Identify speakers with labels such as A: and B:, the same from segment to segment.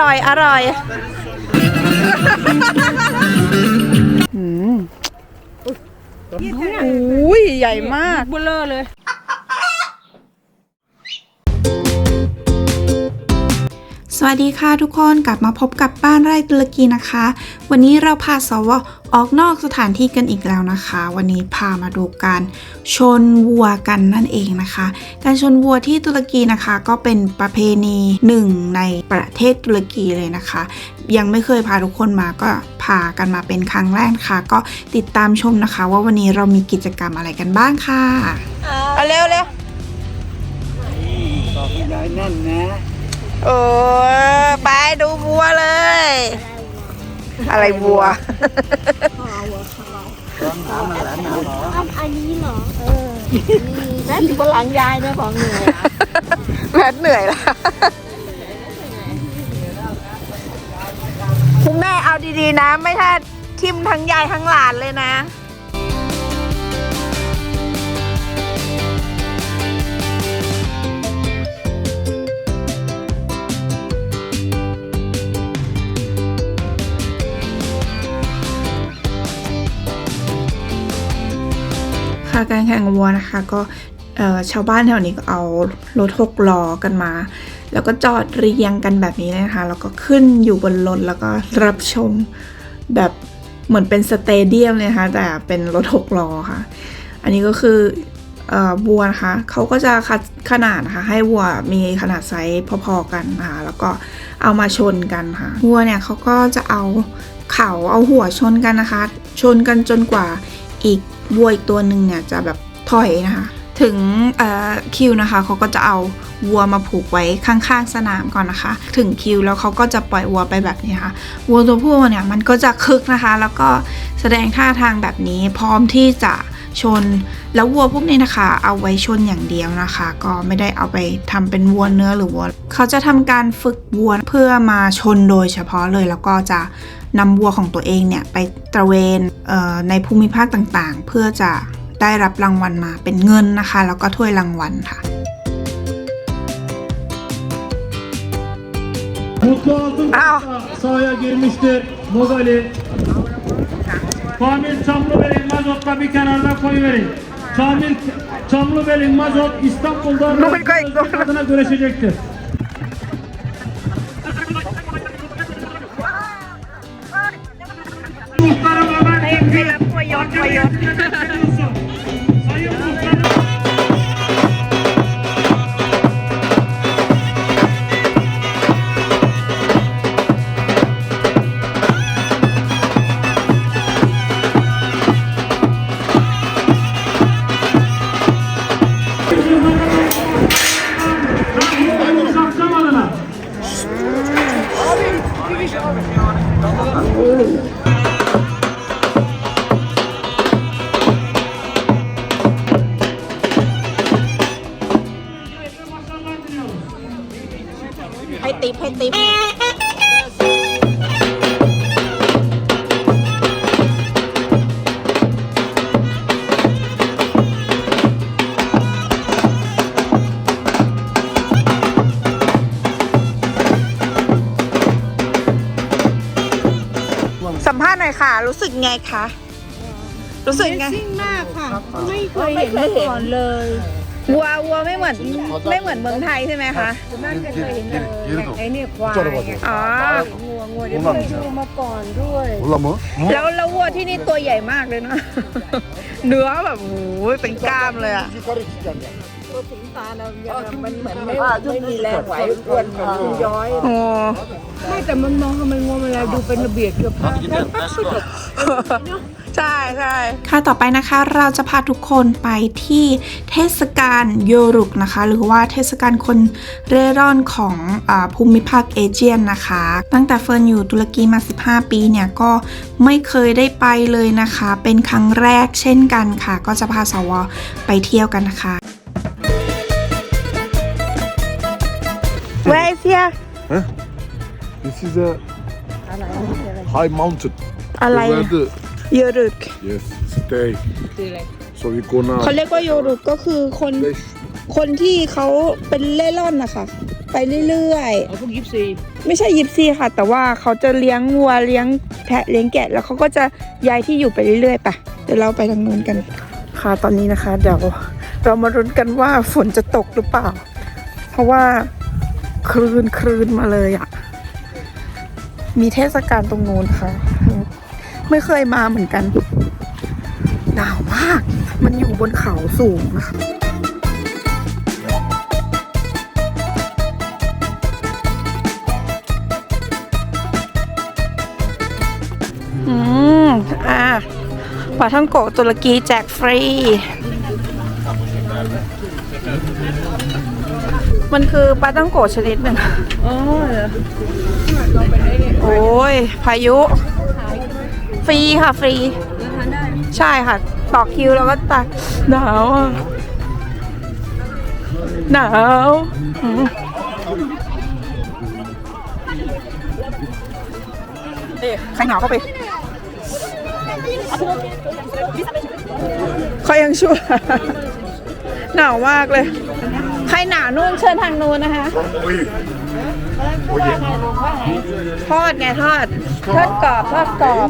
A: ร่อย อร่อยอืมอุ้ยใหญ่มาก
B: เบลอเลย
A: สวัสดีค่ะทุกคนกลับมาพบกับบ้านไร่ตุรกีนะคะ วันนี้เราพาสวออกนอกสถานที่กันอีกแล้วนะคะ วันนี้พามาดูการชนวัวกันนั่นเองนะคะ การชนวัวที่ตุรกีนะคะก็เป็นประเพณีหนึ่งในประเทศตุรกีเลยนะคะ ยังไม่เคยพาทุกคนมาก็พากันมาเป็นครั้งแรกนะคะก็ติดตามชมนะคะ ว่าวันนี้เรามีกิจกรรมอะไรกันบ้างค่ะเอาเร็วเร็ว
C: ต่อขยายแน่นนะ
A: โอ้ไปดูวัวเลย อะไรวัว
B: อันนี้เหรอ เออนี่นั่นอยู่บนหลังยายนะของเหนื่อย
A: แพทเหนื่อยแล้วคุณแม่เอาดีๆนะ ไม่ถ้าทิมทั้งยายทั้งหลานเลยนะ ค่ะการแข่งวัวนะคะก็ชาวบ้านแถวนี้ก็เอารถหกล้อกันมา แล้วก็จอดเรียงกันแบบนี้เลยนะคะแล้วก็ขึ้นอยู่บนรถแล้วก็รับชมแบบเหมือนเป็นสเตเดียมเลยนะคะแต่เป็นรถหกล้อค่ะ อันนี้ก็คือวัวนะคะเขาก็จะขนาดนะคะให้วัวมีขนาดไซส์พอๆกันนะคะแล้วก็เอามาชนกันค่ะวัวเนี่ยเขาก็จะเอาเขาเอาหัวชนกันนะคะ ชนกันจนกว่าอีก วัวอีกตัวหนึ่งเนี่ยจะแบบถอยนะคะ ถึงคิวนะคะเขาก็จะเอาวัวมาผูกไว้ข้างๆสนามก่อนนะคะ ถึงคิวแล้วเขาก็จะปล่อยวัวไปแบบนี้ค่ะวัวตัวผู้เนี่ยมันก็จะคึกนะคะ แล้วก็แสดงท่าทางแบบนี้พร้อมที่จะ ชน แล้ววัวพวกนี้นะคะ เอาไว้ชนอย่างเดียวนะคะ ก็ไม่ได้เอาไปทำเป็นวัวเนื้อหรือวัวเขาจะทำการฝึกวัวเพื่อมาชนโดยเฉพาะเลยแล้วก็จะนำวัวของตัวเองเนี่ยไปตระเวนเอ่อในภูมิภาคต่างๆ เพื่อจะได้รับรางวัลมาเป็นเงินนะคะ แล้วก็ถ้วยรางวัลค่ะ
D: Mutlu oldum.
A: Aa.
D: Kamil Çamlıbel İlmaz Ot'la bir kenarda koyuverin. Kamil Çamlıbel
A: İlmaz Ot İstanbul'da
D: adına görüşecektir. Muhtarım Ömer
A: Hemdi. Koyuyor, koyuyor. คะ รู้สึกไง
B: ซิ่งมากค่ะ ไม่เคยเห็นมาก่อนเลย
A: วัววัวไม่เหมือนไม่เหมือนเมืองไทยใช่ไหมคะ
B: นั่นจะเคยเห็นเลยไอ้เนี่ยควายไง
A: อ๋อ
B: งัวงัวเดี๋ยวไม่ดูมาก่อนด้วย
E: 몰라 뭐?
A: แล้วแล้ววัวที่นี่ตัวใหญ่มากเลยเนาะ เนื้อแบบโอ้ยเป็นกล้ามเลยอะ
B: ตัวถึงตาเรายังมันเหมือนไม่ไม่มีแรงไหวอ้วนแบบย้อย
A: โอ้
B: ไม่แต่มันมองทำไมงัวเวลาดูเป็นระเบียบเกือบพา
A: ใช่ใช่ค่ะต่อไปนะคะ เราจะพาทุกคนไปที่เทศกาลโยรุกนะคะ หรือว่าเทศกาลคนเร่ร่อนของอาภูมิภาคเอเชียนนะคะ ตั้งแต่เฟิร์นอยู่ตุรกีมา 15 ปีเนี่ยก็ไม่เคยได้ไปเลยนะคะ เป็นครั้งแรกเช่นกันค่ะ ก็จะพาสวไปเที่ยวกันนะคะ
E: This is a high mountain.
A: อะไร
E: Where the
A: โยรุก
E: yes stay. So we go now.
A: เขาเรียกว่าโยรุกก็คือคน
E: Beş.
A: คนที่เขาเป็นเล่ร่อนนะคะไปเรื่อย
B: เอาพวกยิปซี
A: ๆ ไม่ใช่ยิปซีค่ะ แต่ว่าเขาจะเลี้ยงวัวเลี้ยงแพะเลี้ยงแกะ แล้วเขาก็จะย้ายที่อยู่ไปเรื่อยๆไปะเดี๋ยวเราไปทางนู้นกัน ค่ะตอนนี้นะคะ เดี๋ยวเรามารุ้นกันว่าฝนจะตกหรือเปล่า เพราะว่าคลืนคลืนมาเลยอะ มีเทศกาลตรงนู้นค่ะ ไม่เคยมาเหมือนกันหนาวมาก มันอยู่บนเขาสูงนะคะอืม อะปลาท่องโกะตุรกีแจกฟรี มันคือปลาท่องโกะชนิดหนึ่ง
B: อ๋อเหรอ
A: โอ้ย พายุ ฟรีค่ะฟรี ใช่ค่ะ ต่อคิวแล้วก็ตักหนาวอะหนาวอืมเอ๊ะใครหนาวเข้าไป เขายังชั่ว หนาวมากเลย ใครหนาวนู่นเชิญทางนู้นนะคะ ทอดไงทอด ทอดกรอบทอดกรอบ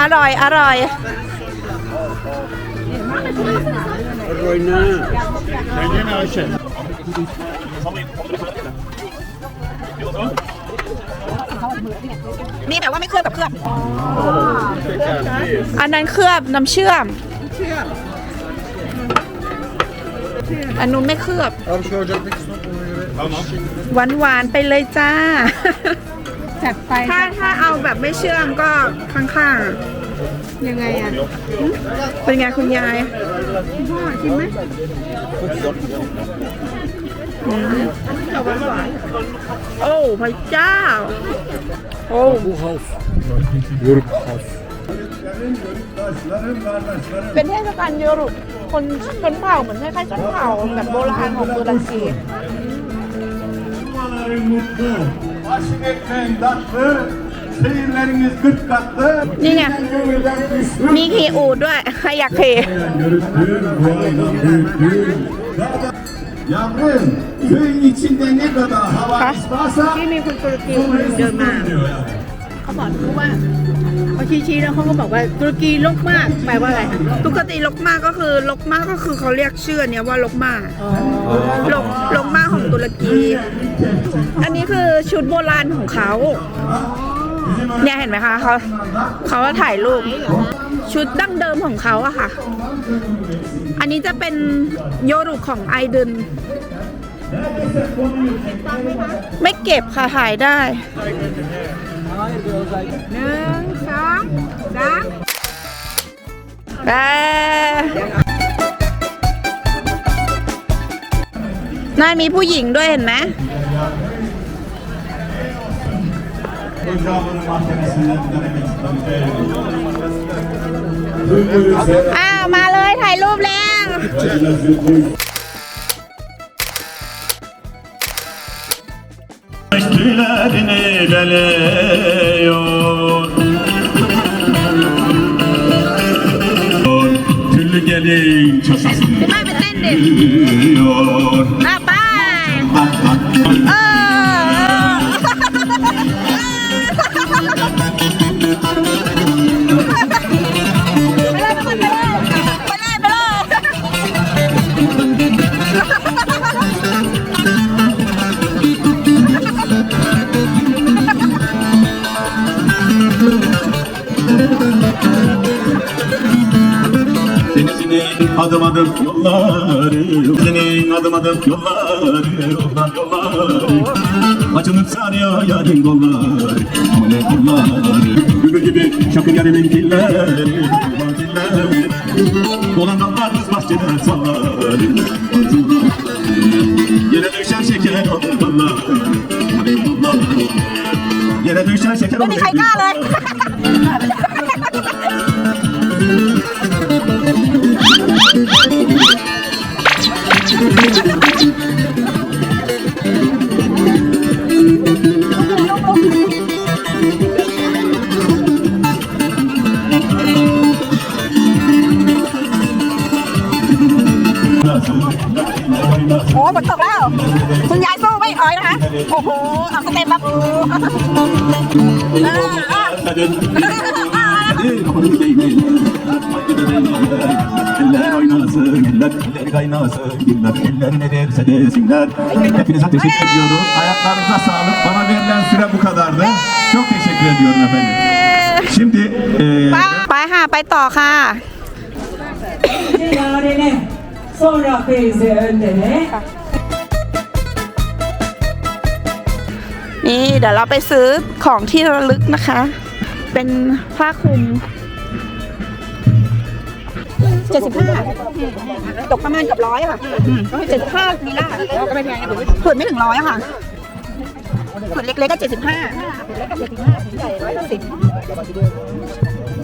A: อร่อยอร่อยนี่แบบว่าไม่เคลือบกับเคลือบ อันนั้นเคลือบน้ำเชื่อม อันนู้นไม่เคลือบหวานหวานๆไปเลยจ้า
B: จัดไป
A: ถ้าถ้าเอาแบบไม่เชื่อมก็ข้าง
B: ยังไงอะ
A: ๆ เป็นไงคุณยาย
B: พ่อชิมไหม
A: โอ้พระเจ้า โอ้
E: Bu half. Yörük half.
A: เป็นเทศกาลเยอรุคนชนเผ่าเหมือนคล้ายๆชนเผ่าแบบโบราณของตุรกี
D: Yuvaların mutlu, aşk etmeyin tatlı, seyirleriniz gırk katlı.
A: นี่ไง
D: Gönülden güçlü.
A: มีขี่อูดด้วยใครอยากขี่
D: Yörüktür, bu adam büyüktür. Yavrum, köyün içinde ne kadar hava
A: Ha?
D: istersen
B: ที่มีคนตุรกีคนหนึ่งเดินมา
D: diyor yani.
B: เขาบอกรู้ว่าเขาชี้ๆแล้วเขาก็บอกว่าตุรกีลกมากแปลว่าอะไร
A: ปกติลกมาก็คือลกมาก็คือเขาเรียกชื่อเนี้ยว่าลกมาลกลกมาของตุรกี อันนี้คือชุดโบราณของเขาเนี่ยเห็นไหมคะเขาเขาถ่ายรูปชุดดั้งเดิมของเขาอะค่ะ อันนี้จะเป็นโยรุของไอเดนไม่เก็บค่ะถ่ายได้ หนึ่งสองสามแน่ามีผู้หญิงด้วยเห็นไหมอ้าว มาเลยถ่ายรูปแล้ว
C: Tüylerini deliyor Tüllü gelin çasasını Gülüyor adım adım yolları Denizinin adım adım yolları Yollar yolları Açılıp sarıyor yarın kolları Aman kolları Gülü gibi şakır yarimin dilleri Dolan dallar kız bahçede sallar. Yere düşer şeker olur kolları Yere düşer şeker olur
A: ไม่ โอ้โหเอาสเต็ปแบบ
C: Eller oynasın güller, eller kaynasın güller, eller ne derse desinler. Hepinize teşekkür ediyorum. Ayaklarınıza sağlık. Bana verilen süre bu kadardı. Çok teşekkür ediyorum efendim. Şimdi e,
A: ไปค่ะ ไปต่อค่ะ
F: Yarene, sonra Feyzi Önder'e,
A: นี่เดี๋ยวเราไปซื้อของที่ระลึกนะคะ เป็นผ้าคลุม75ตกประมาณเกับร้อยอะค่ะ75มีล่าผืนไม่ถึงร้อยอะค่ะผืนเล็กๆก็75ผืนเล็กก็75ผืนใหญ่ร้อยสิบ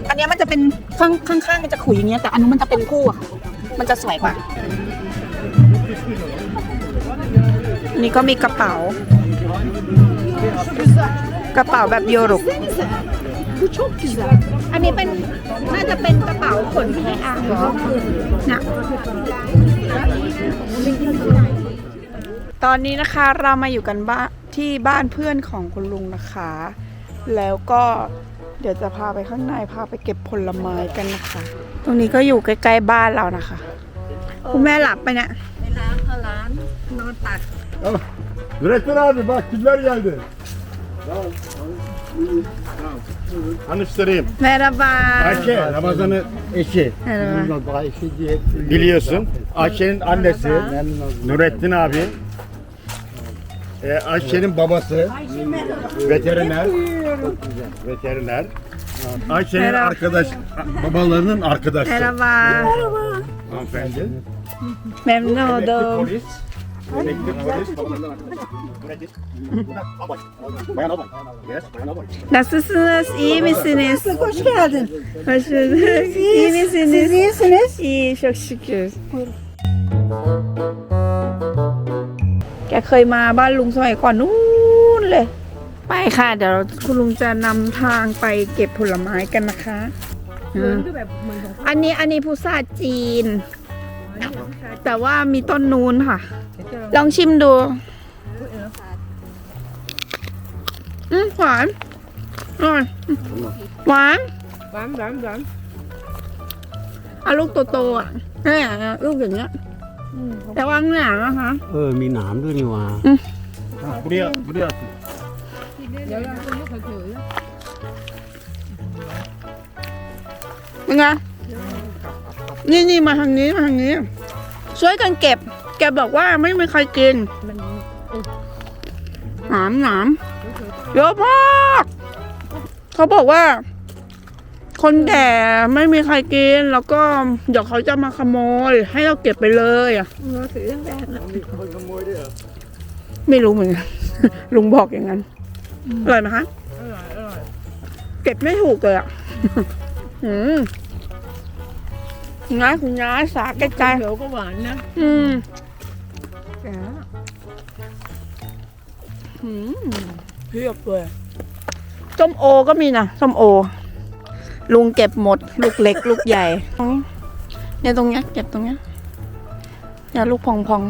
A: อันเนี้ยมันจะเป็นข้างข้างๆมันจะขุยอย่างเงี้ยแต่อันนู้นมันจะเป็นคู่อะค่ะ มันจะสวยกว่า นี่ก็มีกระเป๋า กระเป๋าแบบโยรุกอันนี้เป็นน่าจะเป็นกระเป๋าขนแพะอะเหรอนะตอนนี้นะคะเรามาอยู่กันบ้านที่บ้านเพื่อนของคุณลุงนะคะ แล้วก็เดี๋ยวจะพาไปข้างในพาไปเก็บผลไม้กันนะคะ ตรงนี้ก็อยู่ใกล้ๆบ้านเรานะคะ คุณแม่หลับไปเนี่ย
E: Nurettin abi bak kimler geldi. Tanıştırayım.
A: Merhaba.
E: Ayşe, Ramazan'ın eşi.
A: Merhaba.
E: Biliyorsun. Ayşe'nin annesi. Nurettin abi. Ee, Ayşe'nin babası. Veteriner. Veteriner. Ayşe'nin
A: Merhaba.
E: arkadaş, babalarının arkadaşı.
A: Merhaba.
E: Hanımefendi.
A: Memnun
E: Emekli
A: oldum.
E: polis. Emekli polis. babalarının arkadaşı. Abay. Bayan abay. Yes, bayan abay.
A: Nasılsınız? İyi misiniz? Hoş geldin. Hoş bulduk. İyi misiniz? Siz iyisiniz. İyi, çok şükür. แกเคยมาบ้านลุงสมัยก่อนนู้นเลย ไปค่ะ เดี๋ยวคุณลุงจะนำทางไปเก็บผลไม้กันนะคะอ่าอันนี้อันนี้พุทราจีน แต่ว่ามีต้นนูนค่ะ ลองชิมดูอืมหวานอร่อยหวานหวานหวานหวานเอาลูกโตๆอะเนี่ยลูกอย่างเงี้ยแต่ว่าหนานะคะ
D: เออ มีหนามด้วยนี่หว่า
E: Buraya, buraya atın.
A: เป็นไง นี่นี่มาทางนี้มาทางนี้ ช่วยกันเก็บ แกบอกว่าไม่มีใครกินหนามหนามเยอะมากเขาบอกว่า คนแก่ไม่มีใครกิน แล้วก็เดี๋ยวเขาจะมาขโมย ให้เราเก็บไปเลยอะไม่รู้เหมือนกันลุงบอกอย่างนั้นอร่อยไหมคะเก็บไม่ถูกเลยอะอืม ง่ายคุณย้ายสาแก่ใจ
F: เขียวก็หวานนะ
A: อืมอืมเพียบเลยส้มโอก็มีนะส้มโอ ลุงเก็บหมด ลูกเล็ก ลูกใหญ่เนี่ยตรงเนี้ยเก็บตรงเนี้ยเนี่ยลูกพองพอง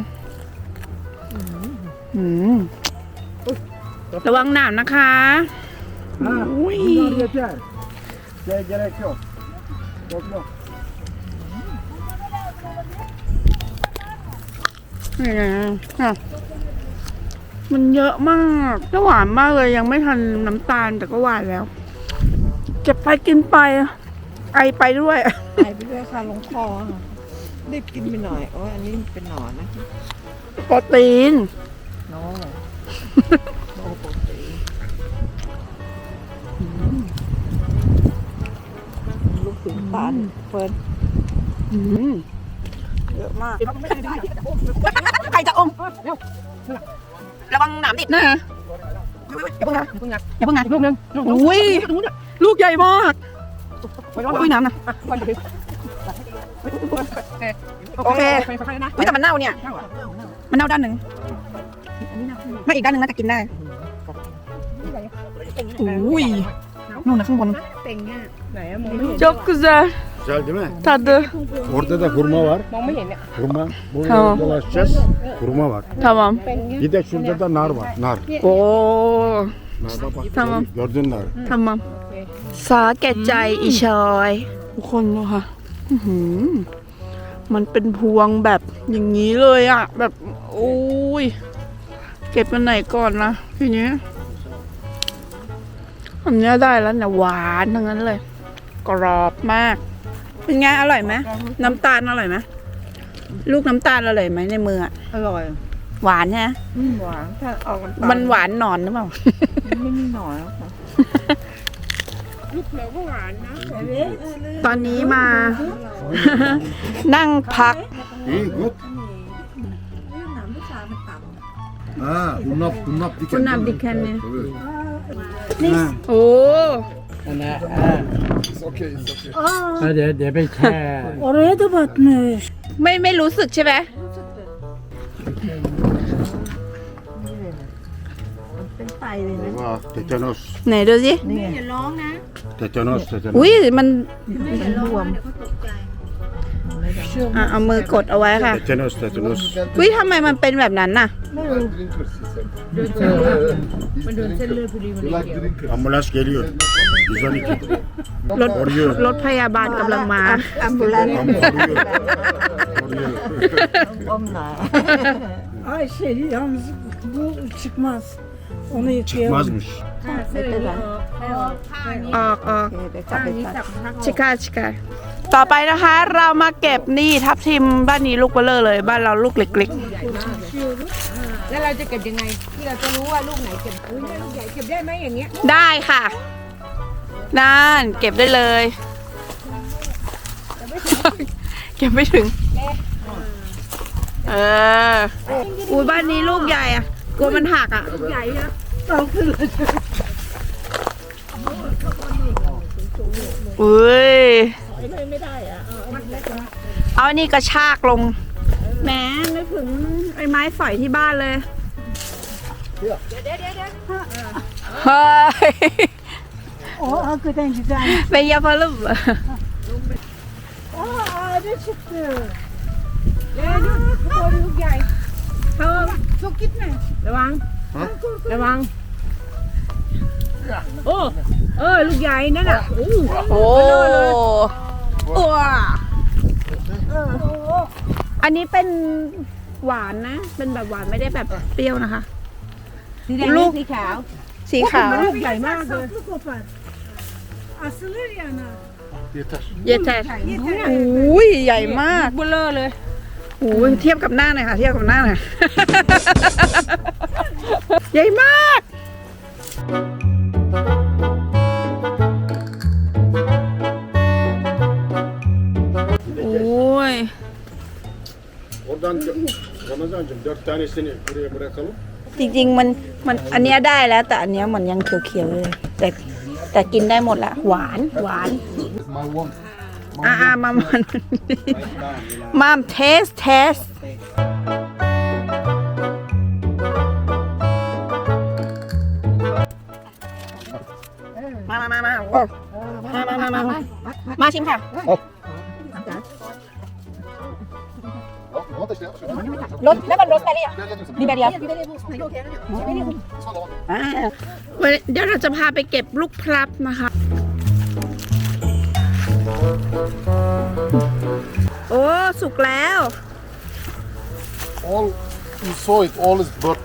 A: ๆอืมระวังหนามนะคะอุ้ย นี่ไงอะมันเยอะมากแล้วหวานมากเลยยังไม่ทันน้ำตาลแต่ก็หวานแล้วเก็บไปกินไป ไอไปด้วย
F: หายไปด้วยค่ะลงคอค่ะรีบกินไปหน่อยโอ้ยอันนี้เป็นหนอนนะ
A: โปรตีน
F: โน้โน้ปกติลูกถึงปานเฟิร์น
A: อืม เยอะมากใครจะอมระวังหนามติดนะอย่าเพิ่งนะอย่าเพิ่งนะอย่าเพิ่งนะลูกนึงอุ้ยลูกใหญ่มากอุ้ยน้ำนะโอเคไม่แต่มันเน่าเนี่ย มันเน่าด้านหนึ่งไม่อีกด้านหนึ่งน่าจะกินได้อุ้ยนู่นนะข้างบน
F: เต็งเนี่ยไหนอะ มองไม่เห็น
A: Çok güzel.
E: Güzel değil mi?
A: tadı.
E: Orada da hurma var. Hurma. Bunu
A: Tamam.
E: dolaşacağız. Hurma var.
A: Tamam.
E: Bir de şurada da nar var. Nar.
A: Oo.
E: Narda bak.
A: Tamam.
E: Gördün nar.
A: ทำมัมสาแก่ใจอีชอยทุกคนดูค่ะอื้อหือมันเป็นพวงแบบอย่างนี้เลยอะแบบโอ้ยเก็บมันไหนก่อนนะทีนี้อันเนี้ยได้แล้วเนี่ยหวานทั้งนั้นเลย กรอบมาก เป็นไงอร่อยไหมน้ำตาลอร่อยไหมลูกน้ำตาลอร่อยไหมในมืออะ
F: อร่อย
A: หวานใช่ไหม
F: อืมหวานถ้าออกมัน
A: มันหวานหนอนหรือเปล่า
F: ไม่มีหน่อยแล้วค่ะ
A: ตอนนี้มา นั่งพัก
E: İyi, gut. Ha, hunnap, hunnap diken.
A: Hunnap dikenli.
E: Evet.
A: โอ้
D: Hadi hadi be
G: Oraya da batmış.
A: ไม่ไม่รู้สึกใช่ไหม
F: เป็นไตเลยนะ
E: Eyvah, tetanos.
A: ไหนดูสิ
F: นี่ไง
E: Tetanos, tetanos.
A: อุ้ยมัน
F: เป็นบวม
A: อะเอามือกดเอาไว้ค่ะ
E: Tetanos, tetanos.
A: อุ้ยทำไมมันเป็นแบบนั้นน่ะ
E: Ambulans geliyor. 112.
A: รถ
E: Arıyor.
A: รถพยาบาลกำลังมา
F: อัมบูเลน
E: Am arıyor. Arıyor.
F: อมหนา
G: Ay şey yalnız bu çıkmaz. Onu yıkayalım.
E: Çıkmazmış.
F: ไม่เป็นไร
A: ออกออก
F: โอเคเดี๋ยวกลับไปตัด
A: ชิคาชิคาต่อไปนะคะ เรามาเก็บนี่ทับทิมบ้านนี้ลูกเบลเลอร์เลย บ้านเราลูกเล็ก
B: แล้วเราจะเก็บยังไง ที่เราจะรู้ว่าลูกไหนเก็บอุ้ยลูกใหญ่เก็บได้ไหมอย่างเงี้ย
A: ๆ ได้ค่ะ นั่นเก็บได้เลย เก็บไม่ถึง เอออุ้ยบ้านนี้ลูกใหญ่อะกลัวมันหักอะ
B: ใหญ่นะ
A: อุ้ยเอาอันนี้กระชากลง แหมนึกถึงไอ้ไม้สอยที่บ้านเลย เดี๋ยวเดี๋ยวเดี๋ยวเฮ้ย
G: O hakikaten güzel.
A: เป็นยาพารุบ
G: Aa ağaca çıktı.
B: เดี๋ยวดูทุกคนลูกใหญ่เธอ
G: Çok gitme.
B: ระวังระวังโอ้เออลูกใหญ่นั่นอะโอ้
A: โอ้อ้วอันนี้เป็นหวานนะ เป็นแบบหวานไม่ได้แบบเปรี้ยวนะคะ
B: สีแดง
A: ลูก
B: สีขาว
A: สีขาว
B: ลูกใหญ่มากเลย
G: Saplı kopar. Asılır yana.
A: เย็ดแท้อุ้ยใหญ่มาก
B: เบลเลอร์เลย
A: โอ้ยเทียบกับหน้าหน่อยค่ะเทียบกับหน้าหน่อย ใหญ่มาก โอ้ย
E: Oradan Ramazancığım dört tanesini buraya bırakalım.
A: จริงๆมันมันอันเนี้ยได้แล้ว แต่อันเนี้ยเหมือนยังเขียวๆเลยแต่ แต่กินได้หมดละหวานหวานอ่ามามันมามเทสเทสมามามามาโอ้มามามามามามาชิมค่ะ รสแล้วมันรสอะไรอะดีแบเรียอ่าวันเดี๋ยวเราจะพาไปเก็บลูกพลับนะคะ โอ้ สุกแล้ว
E: All you saw it, all is but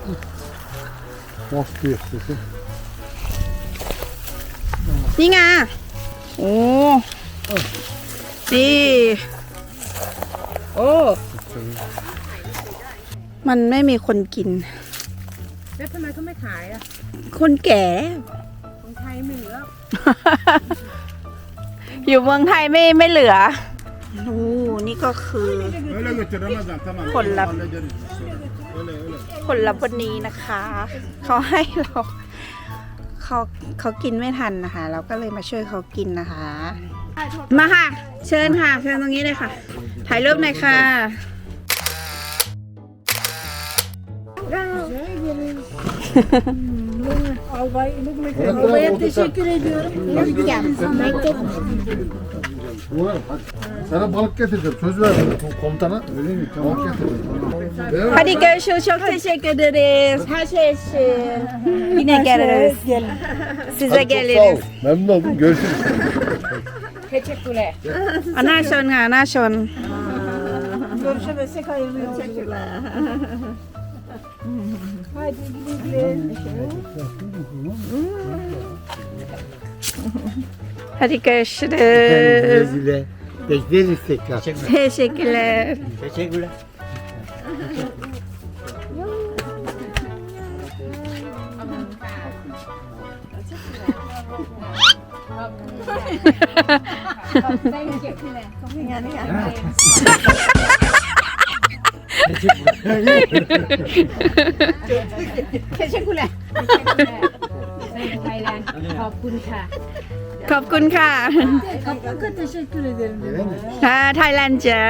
E: most beautiful.
A: นี่ไง โอ้ นี่ โอ้ มันไม่มีคนกิน
B: แล้วทำไมเขาไม่ขายอะ
A: คนแก่
B: คนไทยไม่เหลือ
A: อยู่เมืองไทยไม่ไม่เหลือโอ้นี่ก็คือ
E: Öyle götür Ramazan tamam.
A: Kolla.
E: Hallederiz. Öyle öyle.
A: ผลลัพธ์วันนี้นะคะ เขาให้เราเขาเขากินไม่ทันนะคะ เราก็เลยมาช่วยเขากินนะคะ มาค่ะ เชิญค่ะ เชิญตรงนี้เลยค่ะ ถ่ายรูปหน่อยค่ะ
G: Albay, Albaya teşekkür ediyorum.
H: Ulan hadi. Sana balık getireceğim. Söz verdim komutana. Öyle mi? Balık getireceğim.
A: Hadi görüşürüz. Çok teşekkür ederiz. Her şey için. Yine geliriz. Size geliriz.
H: Memnun oldum. Görüşürüz.
B: Teşekkürler.
A: เอาหน้าชนค่ะหน้าชน
G: Görüşemezsek hayırlı yolculuklar. Haydi güle güle.
A: Hadi görüşürüz.
I: Güle. Bekleriz tekrar.
A: Teşekkürler.
I: Teşekkürler.
B: Teşekkürler. Tayland. ขอบคุณค่ะ
A: ขอบคุณค่ะ
G: Kapıka teşekkür ederim.
A: ค่ะ ไทยแลนด์จ้า